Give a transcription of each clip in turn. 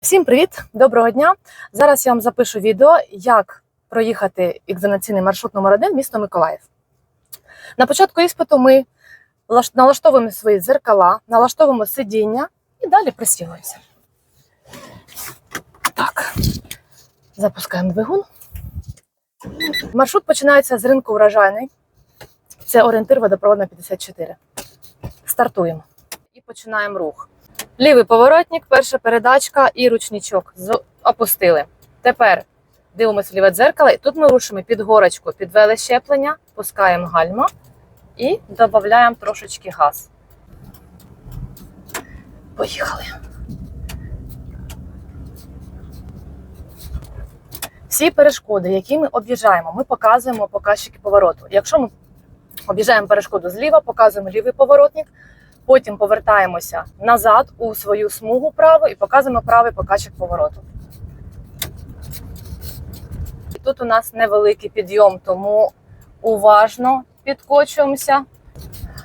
Всім привіт! Доброго дня! Зараз я вам запишу відео, як проїхати екзаменаційний маршрут номер 1 місто Миколаїв. На початку іспиту ми налаштовуємо свої дзеркала, налаштовуємо сидіння і далі пристігуємося. Так, запускаємо двигун. Маршрут починається з ринку врожайний. Це орієнтир водопроводна 54. Стартуємо і починаємо рух. Лівий поворотник, перша передачка і ручничок. Опустили. Тепер дивимося ліве дзеркало, і тут ми рушимо під горочку, підвели щеплення, пускаємо гальма і додаємо трошечки газ. Поїхали. Всі перешкоди, які ми об'їжджаємо, ми показуємо показчики повороту. Якщо ми об'їжджаємо перешкоду зліва, показуємо лівий поворотник. Потім повертаємося назад у свою смугу праву і показуємо правий покачик повороту. Тут у нас невеликий підйом, тому уважно підкочуємося.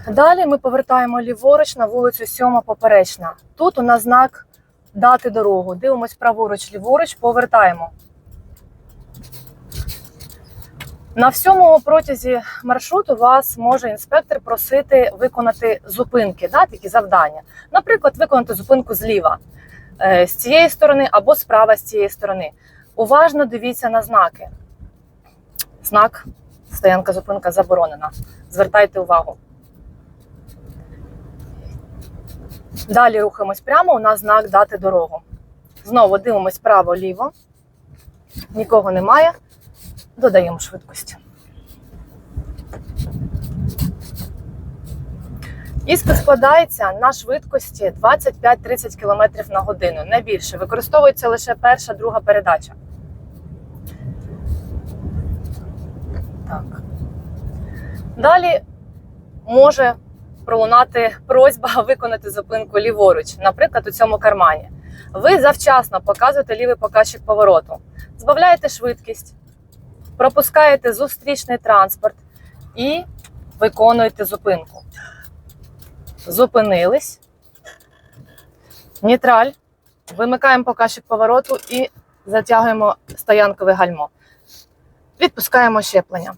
Далі ми повертаємо ліворуч на вулицю 7 поперечна. Тут у нас знак дати дорогу. Дивимось праворуч, ліворуч, повертаємо. На всьому протязі маршруту вас може інспектор просити виконати зупинки, да, такі завдання. Наприклад, виконати зупинку зліва е, з цієї сторони або справа з цієї сторони. Уважно дивіться на знаки. Знак стоянка зупинка заборонена. Звертайте увагу. Далі рухаємось прямо. У нас знак дати дорогу. Знову дивимось право-ліво. Нікого немає. Додаємо швидкості. Іспит складається на швидкості 25-30 км на годину, не більше. Використовується лише перша, друга передача. Так. Далі може пролунати просьба виконати зупинку ліворуч, наприклад, у цьому кармані. Ви завчасно показуєте лівий показчик повороту, збавляєте швидкість, пропускаєте зустрічний транспорт і виконуєте зупинку. Зупинились. Нейтраль. Вимикаємо показчик повороту і затягуємо стоянкове гальмо. Відпускаємо щеплення.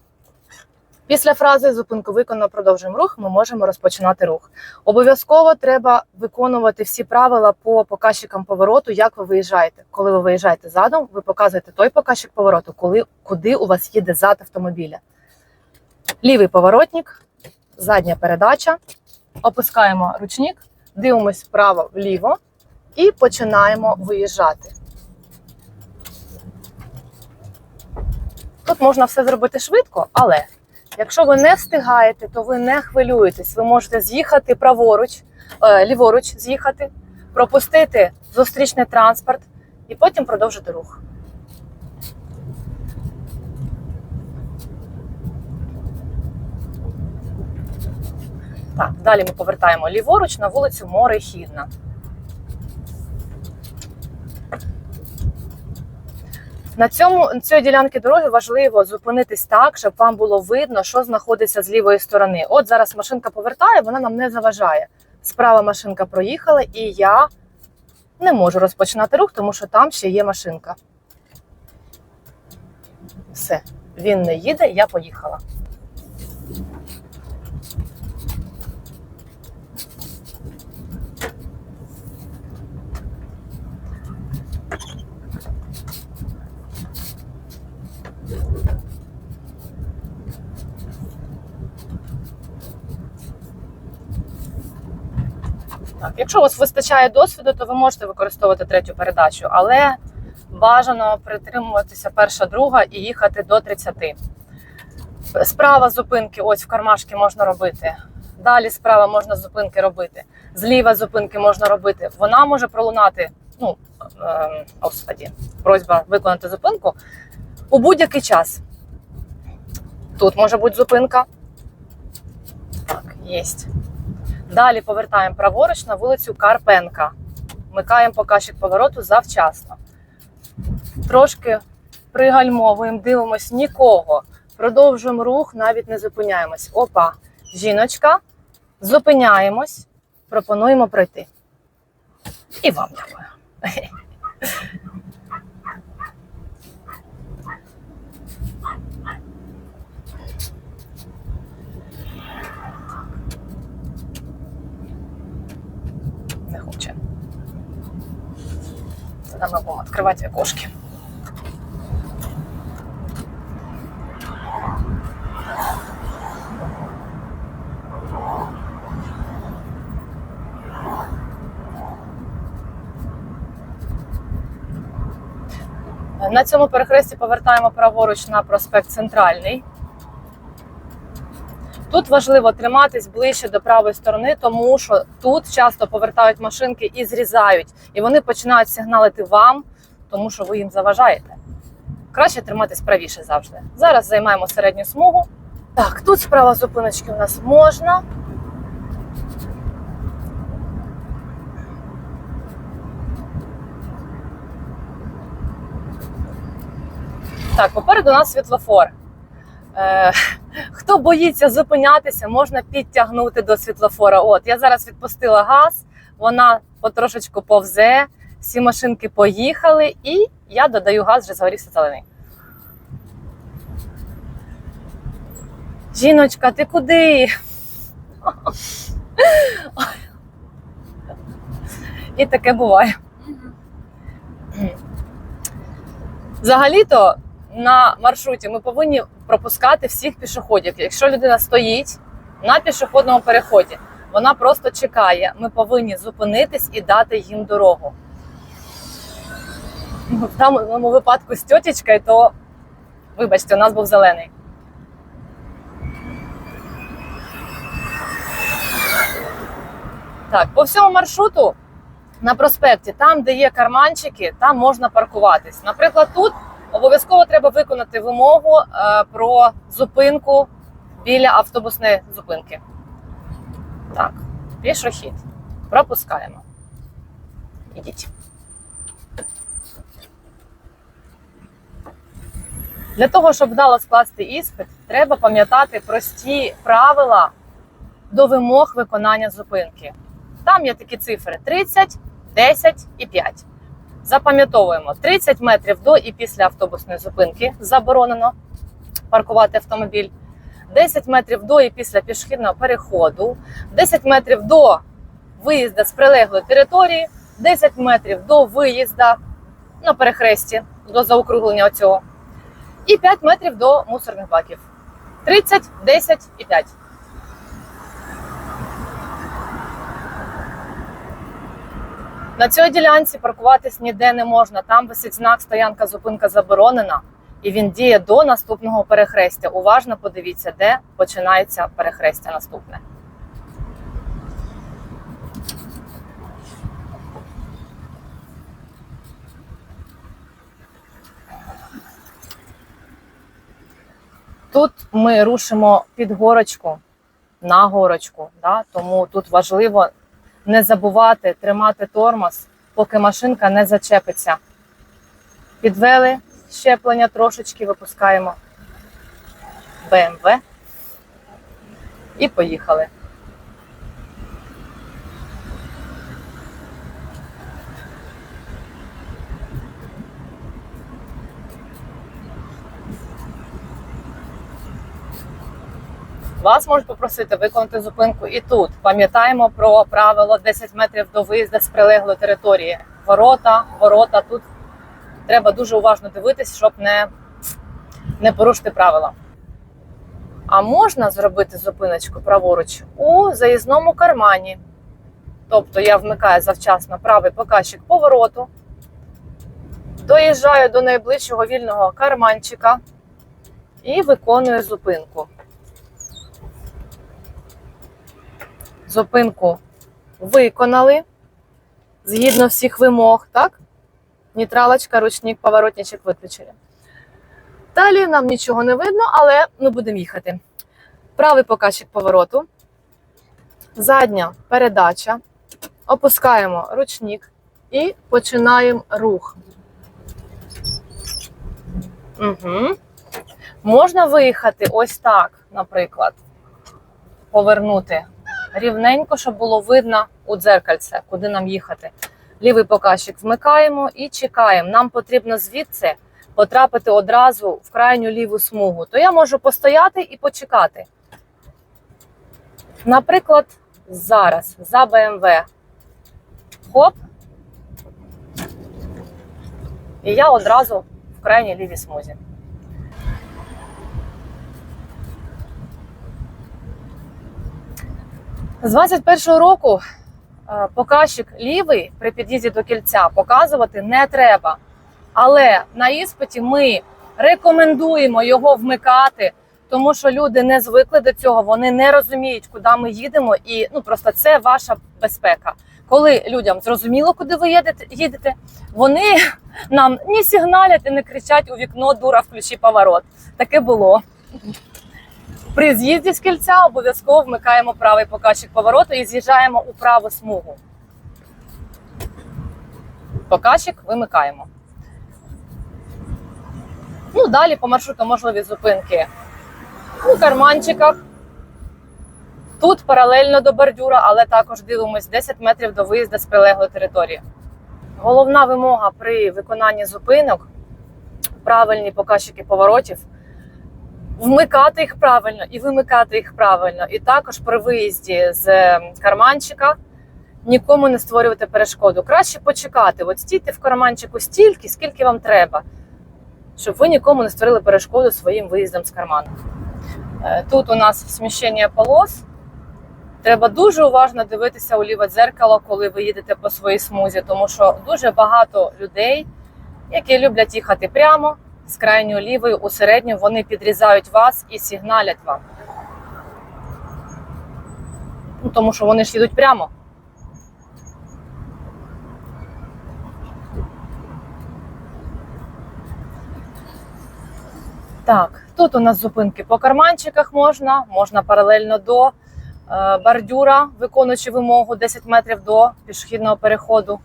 Після фрази зупинку виконано, продовжуємо рух, ми можемо розпочинати рух. Обов'язково треба виконувати всі правила по показчикам повороту, як ви виїжджаєте. Коли ви виїжджаєте задом, ви показуєте той показчик повороту, коли, куди у вас їде зад автомобіля. Лівий поворотник, задня передача. Опускаємо ручник, дивимось вправо-вліво і починаємо виїжджати. Тут можна все зробити швидко, але якщо ви не встигаєте, то ви не хвилюєтесь. Ви можете з'їхати праворуч, е, ліворуч з'їхати, пропустити зустрічний транспорт і потім продовжити рух. Так, далі ми повертаємо ліворуч на вулицю Морехідна. На цьому на цій ділянці дороги важливо зупинитись так, щоб вам було видно, що знаходиться з лівої сторони. От зараз машинка повертає, вона нам не заважає. Справа машинка проїхала, і я не можу розпочинати рух, тому що там ще є машинка. Все, він не їде, я поїхала. Якщо у вас вистачає досвіду, то ви можете використовувати третю передачу, але бажано притримуватися перша, друга і їхати до 30. Справа зупинки, ось в кармашки можна робити. Далі справа можна зупинки робити. Зліва зупинки можна робити. Вона може пролунати. Ну, е, господі, просьба виконати зупинку у будь-який час. Тут може бути зупинка. Так, єсть. Далі повертаємо праворуч на вулицю Карпенка. Вмикаємо показчик повороту завчасно. Трошки пригальмовуємо, дивимось нікого. Продовжуємо рух, навіть не зупиняємось. Опа, жіночка. Зупиняємось, пропонуємо пройти. І вам дякую. не хоче. Тогда мы будем окошки. На цьому перехресті повертаємо праворуч на проспект Центральний. Тут важливо триматись ближче до правої сторони, тому що тут часто повертають машинки і зрізають, і вони починають сигналити вам, тому що ви їм заважаєте. Краще триматись правіше завжди. Зараз займаємо середню смугу. Так, тут справа зупиночки у нас можна. Так, попереду у нас світлофор. Е, хто боїться зупинятися, можна підтягнути до світлофора. От я зараз відпустила газ, вона потрошечку повзе, всі машинки поїхали, і я додаю газ, вже загорівся зелений. Жіночка, ти куди? І таке буває. Взагалі-то на маршруті ми повинні пропускати всіх пішоходів. Якщо людина стоїть на пішохідному переході, вона просто чекає. Ми повинні зупинитись і дати їм дорогу. В даному випадку з тьотечкою, то вибачте, у нас був зелений. Так, по всьому маршруту на проспекті, там, де є карманчики, там можна паркуватись. Наприклад, тут обов'язково треба виконати вимогу е, про зупинку біля автобусної зупинки. Так, пішохід. Пропускаємо. Ідіть. Для того, щоб вдало скласти іспит, треба пам'ятати прості правила до вимог виконання зупинки. Там є такі цифри: 30, 10 і 5. Запам'ятовуємо. 30 метрів до і після автобусної зупинки заборонено паркувати автомобіль, 10 метрів до і після пішохідного переходу, 10 метрів до виїзду з прилеглої території, 10 метрів до виїзду на перехресті до заокруглення цього, і 5 метрів до мусорних баків. 30, 10 і 5. На цій ділянці паркуватись ніде не можна. Там висить знак стоянка зупинка заборонена, і він діє до наступного перехрестя. Уважно подивіться, де починається перехрестя наступне. Тут ми рушимо під горочку на горочку, да? тому тут важливо не забувати тримати тормоз, поки машинка не зачепиться. Підвели щеплення трошечки, випускаємо БМВ і поїхали. Вас можуть попросити виконати зупинку і тут. Пам'ятаємо про правило 10 метрів до виїзду з прилеглої території. Ворота, ворота. Тут треба дуже уважно дивитись, щоб не, не порушити правила. А можна зробити зупиночку праворуч у заїзному кармані. Тобто я вмикаю завчасно правий показчик повороту, доїжджаю до найближчого вільного карманчика і виконую зупинку. Зупинку виконали згідно всіх вимог, так? Нейтралочка, ручник, поворотничок виключили. Далі нам нічого не видно, але ми будемо їхати. Правий показчик повороту, задня передача, опускаємо ручник і починаємо рух. Угу. Можна виїхати ось так, наприклад, повернути рівненько, щоб було видно у дзеркальце, куди нам їхати. Лівий показчик вмикаємо і чекаємо. Нам потрібно звідси потрапити одразу в крайню ліву смугу. То я можу постояти і почекати. Наприклад, зараз за БМВ. Хоп. І я одразу в крайній лівій смузі. З 21-го року е, показчик лівий при під'їзді до кільця показувати не треба. Але на іспиті ми рекомендуємо його вмикати, тому що люди не звикли до цього, вони не розуміють, куди ми їдемо, і ну просто це ваша безпека. Коли людям зрозуміло, куди ви їдете, вони нам ні сигналять і не кричать у вікно дура, включи поворот. Таке було. При з'їзді з кільця обов'язково вмикаємо правий показчик повороту і з'їжджаємо у праву смугу. Показчик вимикаємо. Ну, далі по маршруту можливі зупинки у карманчиках. Тут паралельно до бордюра, але також дивимось 10 метрів до виїзду з прилеглої території. Головна вимога при виконанні зупинок правильні показчики поворотів. Вмикати їх правильно і вимикати їх правильно. І також при виїзді з е, карманчика нікому не створювати перешкоду. Краще почекати. От стійте в карманчику стільки, скільки вам треба, щоб ви нікому не створили перешкоду своїм виїздом з карману. Е, Тут у нас сміщення полос. Треба дуже уважно дивитися у ліве дзеркало, коли ви їдете по своїй смузі, тому що дуже багато людей, які люблять їхати прямо з крайньої лівої у середню, вони підрізають вас і сигналять вам. Ну, тому що вони ж їдуть прямо. Так, тут у нас зупинки по карманчиках можна, можна паралельно до е, бордюра, виконуючи вимогу 10 метрів до пішохідного переходу.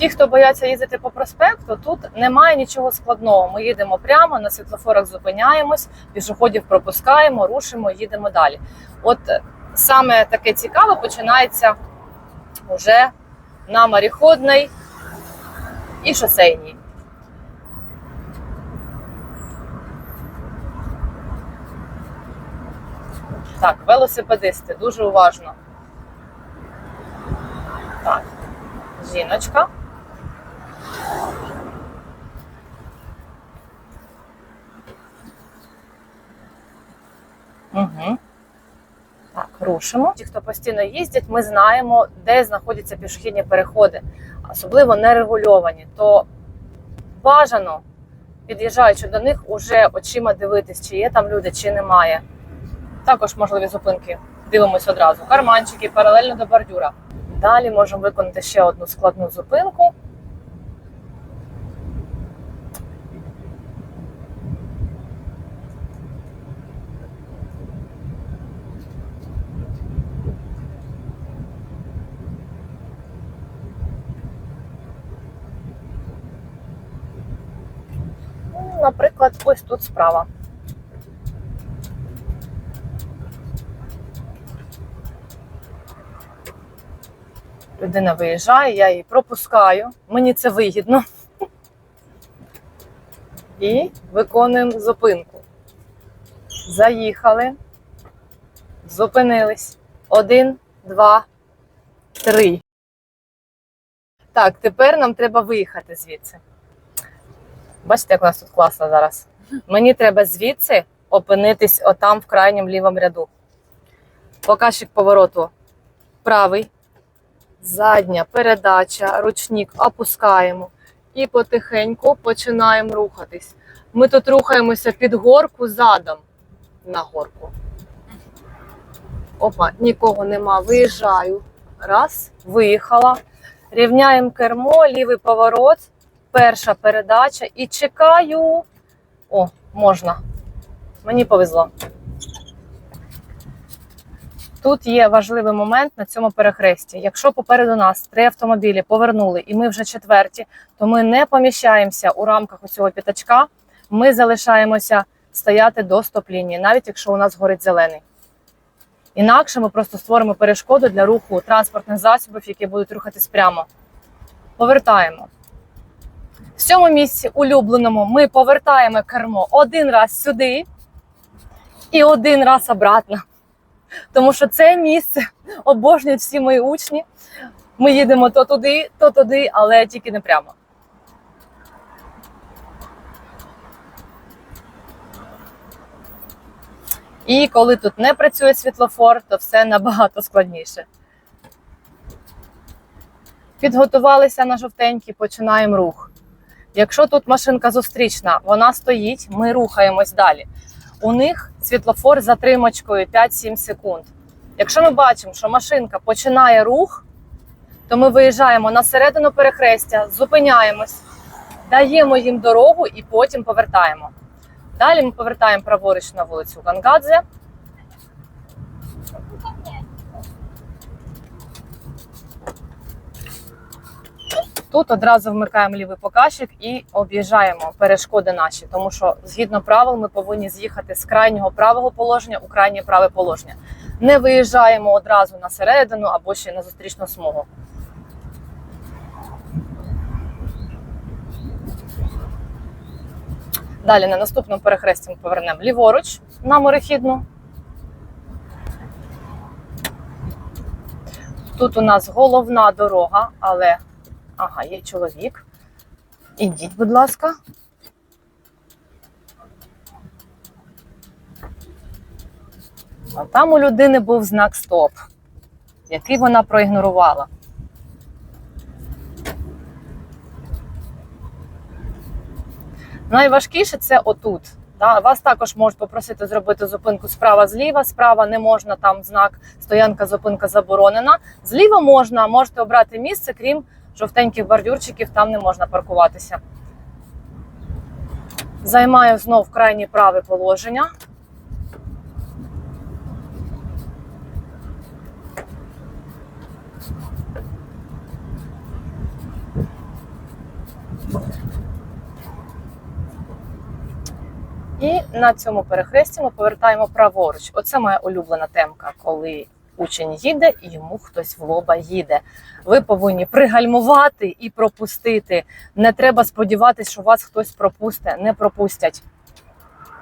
Ті, хто бояться їздити по проспекту, тут немає нічого складного. Ми їдемо прямо, на світлофорах зупиняємось, пішоходів пропускаємо, рушимо, їдемо далі. От е, саме таке цікаве починається вже на моріходній і шосейній. Так, велосипедисти, дуже уважно. Так, жіночка. Угу. Так, рушимо. Ті, хто постійно їздять, ми знаємо, де знаходяться пішохідні переходи, особливо нерегульовані. То бажано, під'їжджаючи до них, уже очима дивитись, чи є там люди, чи немає. Також можливі зупинки. Дивимось одразу. Карманчики паралельно до бордюра. Далі можемо виконати ще одну складну зупинку. Наприклад, ось тут справа. Людина виїжджає, я її пропускаю. Мені це вигідно. І виконуємо зупинку. Заїхали, зупинились. Один, два, три. Так, тепер нам треба виїхати звідси. Бачите, як у нас тут класно зараз. Мені треба звідси опинитись отам в крайньому лівому ряду. Показчик повороту правий задня передача, ручник опускаємо і потихеньку починаємо рухатись. Ми тут рухаємося під горку задом на горку. Опа, нікого нема. Виїжджаю. Раз, виїхала. Рівняємо кермо, лівий поворот, перша передача і чекаю. О, можна. Мені повезло. Тут є важливий момент на цьому перехресті. Якщо попереду нас три автомобілі повернули, і ми вже четверті, то ми не поміщаємося у рамках цього п'ятачка. Ми залишаємося стояти до стоп-лінії, навіть якщо у нас горить зелений. Інакше ми просто створимо перешкоду для руху транспортних засобів, які будуть рухатись прямо. Повертаємо. В цьому місці улюбленому ми повертаємо кермо один раз сюди і один раз обратно. Тому що це місце обожнюють всі мої учні. Ми їдемо то туди, то туди, але тільки не прямо. І коли тут не працює світлофор, то все набагато складніше. Підготувалися на жовтенький, починаємо рух. Якщо тут машинка зустрічна, вона стоїть, ми рухаємось далі. У них світлофор з затримочкою 5-7 секунд. Якщо ми бачимо, що машинка починає рух, то ми виїжджаємо на середину перехрестя, зупиняємось, даємо їм дорогу і потім повертаємо. Далі ми повертаємо праворуч на вулицю Гангадзе. Тут одразу вмикаємо лівий показчик і об'їжджаємо перешкоди наші, тому що згідно правил ми повинні з'їхати з крайнього правого положення у крайнє праве положення. Не виїжджаємо одразу на середину або ще на зустрічну смугу. Далі на наступному перехресті ми повернемо ліворуч на морехідну. Тут у нас головна дорога, але ага, є чоловік. Ідіть, будь ласка. А там у людини був знак стоп, який вона проігнорувала. Найважкіше це отут. Да? Вас також можуть попросити зробити зупинку справа-зліва. Справа не можна, там знак стоянка, зупинка заборонена. Зліва можна, можете обрати місце, крім жовтеньких бордюрчиків, там не можна паркуватися. Займаю знов крайнє праве положення. І на цьому перехресті ми повертаємо праворуч. Оце моя улюблена темка, коли учень їде і йому хтось в лоба їде. Ви повинні пригальмувати і пропустити. Не треба сподіватися, що вас хтось пропусте, не пропустять.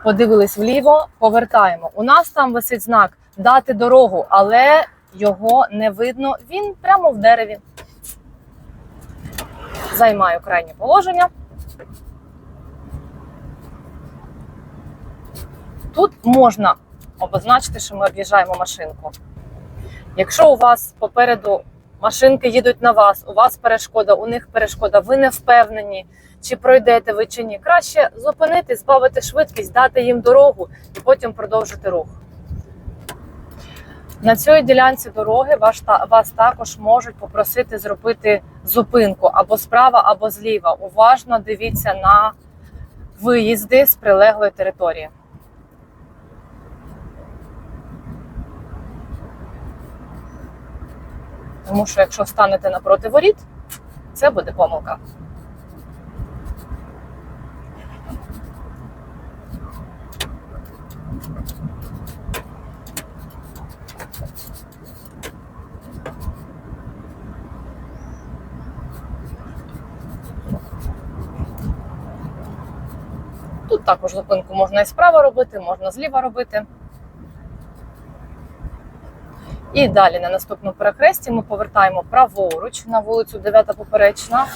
Подивились вліво, повертаємо. У нас там висить знак дати дорогу, але його не видно. Він прямо в дереві. Займаю крайнє положення. Тут можна обозначити, що ми об'їжджаємо машинку. Якщо у вас попереду машинки їдуть на вас, у вас перешкода, у них перешкода, ви не впевнені, чи пройдете ви чи ні. Краще зупинити, збавити швидкість, дати їм дорогу і потім продовжити рух. На цій ділянці дороги вас, також можуть попросити зробити зупинку або справа, або зліва. Уважно дивіться на виїзди з прилеглої території. Тому що якщо станете напроти воріт, це буде помилка. Тут також зупинку можна і справа робити, можна зліва робити. І далі на наступному перехресті ми повертаємо праворуч на вулицю 9 поперечна.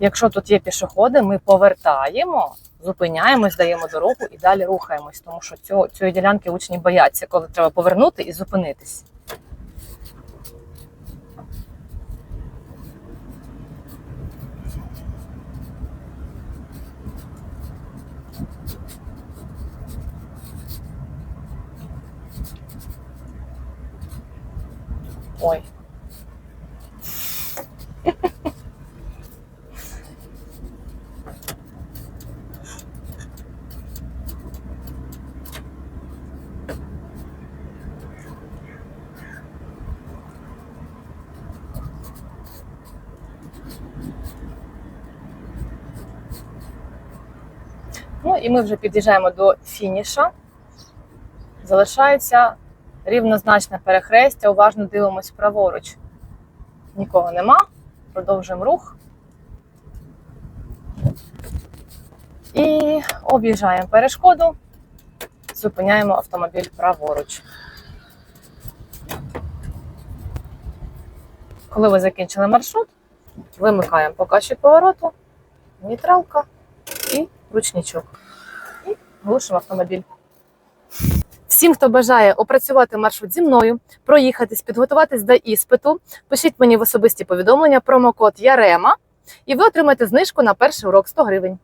Якщо тут є пішоходи, ми повертаємо, зупиняємось, даємо дорогу і далі рухаємось, тому що цього, цієї ділянки учні бояться, коли треба повернути і зупинитись. Ой. Ну і ми вже під'їжджаємо до фініша. Залишається рівнозначне перехрестя, уважно дивимось праворуч. Нікого нема. Продовжуємо рух. І об'їжджаємо перешкоду, зупиняємо автомобіль праворуч. Коли ви закінчили маршрут, вимикаємо показчик повороту, нейтралка і ручничок. І глушимо автомобіль. Всім, хто бажає опрацювати маршрут зі мною, проїхатись, підготуватись до іспиту, пишіть мені в особисті повідомлення промокод Ярема, і ви отримаєте знижку на перший урок 100 гривень.